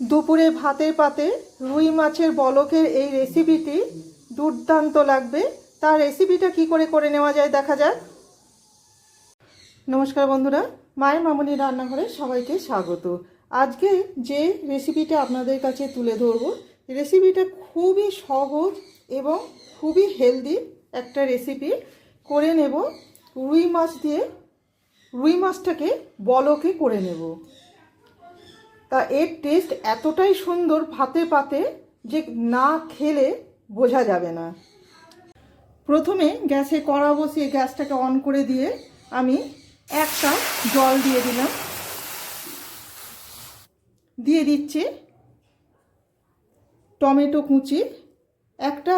দুপুরে ভাতের পাতে রুই মাছের বলকের এই রেসিপিটি দুর্দান্ত লাগবে। তার রেসিপিটা কি করে করে নেওয়া যায় দেখা যাক। নমস্কার বন্ধুরা, মায়ের মামনি রান্নাঘরে সবাইকে স্বাগত। আজকে যে রেসিপিটা আপনাদের কাছে তুলে ধরবো, রেসিপিটা খুবই সহজ এবং খুবই হেলদি একটা রেসিপি। করে নেব রুই মাছ দিয়ে, রুই মাছটাকে বলকে করে নেব। তা এর টেস্ট এতটাই সুন্দর ভাতে পাতে যে না খেলে বোঝা যাবে না। প্রথমে গ্যাসে কড়া বসিয়ে গ্যাসটাকে অন করে দিয়ে আমি এক কাপ জল দিয়ে দিলাম। দিয়ে দিচ্ছি টমেটো কুচি। একটা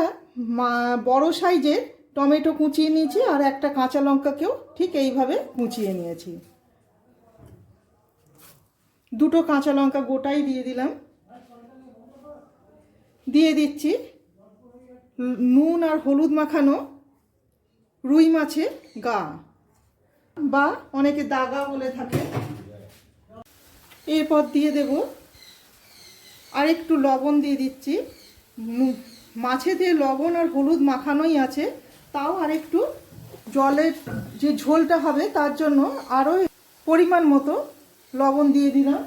বড় সাইজের টমেটো কুচিয়ে নিয়েছি আর একটা কাঁচা লঙ্কাকেও ঠিক এইভাবে কুচিয়ে নিয়েছি। দুটো কাঁচা লঙ্কা গোটাই দিয়ে দিলাম। দিয়ে দিচ্ছি নুন আর হলুদ মাখানো রুই মাছের গা বা অনেকে দাগা বলে থাকে। এরপর দিয়ে দেব আর একটু লবণ দিয়ে দিচ্ছি। নু- মাছেতে লবণ আর হলুদ মাখানোই আছে, তাও আর একটু জলের যে ঝোলটা হবে তার জন্য আরও পরিমাণ মতো লবণ দিয়ে দিলাম।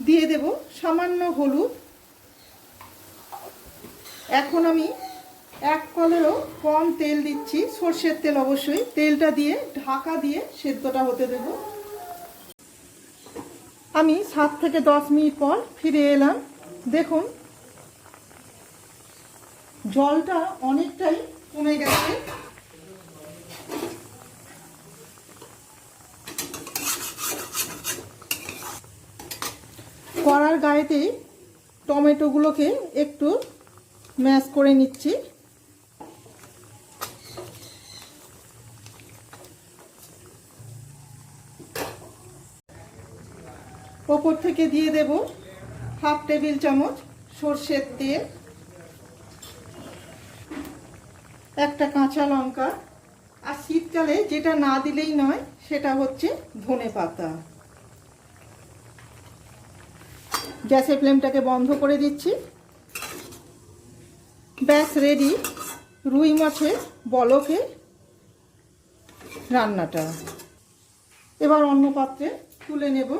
দিয়ে দেব সামান্য হলুদ। এখন আমি এক কলেরও কম তেল দিচ্ছি, সর্ষের তেল অবশ্যই। তেলটা দিয়ে, ঢাকা দিয়ে সেদ্ধটা হতে দেব। আমি সাত থেকে দশ মিনিট পর ফিরে এলাম। দেখুন, জলটা অনেকটাই কমে গেছে কড়ার গায়েতেই টমেটোগুলোকে একটু ম্যাশ করে নিচ্ছি। ওপর থেকে দিয়ে দেব হাফ টেবিল চামচ সর্ষের তেল, একটা কাঁচা লঙ্কা, আর শীতকালে যেটা না দিলেই নয় সেটা হচ্ছে ধনে পাতা গ্যাসের ফ্লেমটাকে বন্ধ করে দিচ্ছি। ব্যাস রেডি রুই মাছের বলকে রান্নাটা। এবার অন্য পাত্রে তুলে নেব।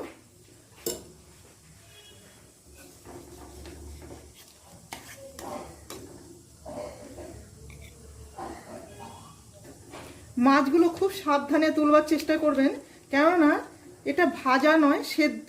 মাছগুলো খুব সাবধানে তুলবার চেষ্টা করবেন, কেননা এটা ভাজা নয়, সেদ্ধ।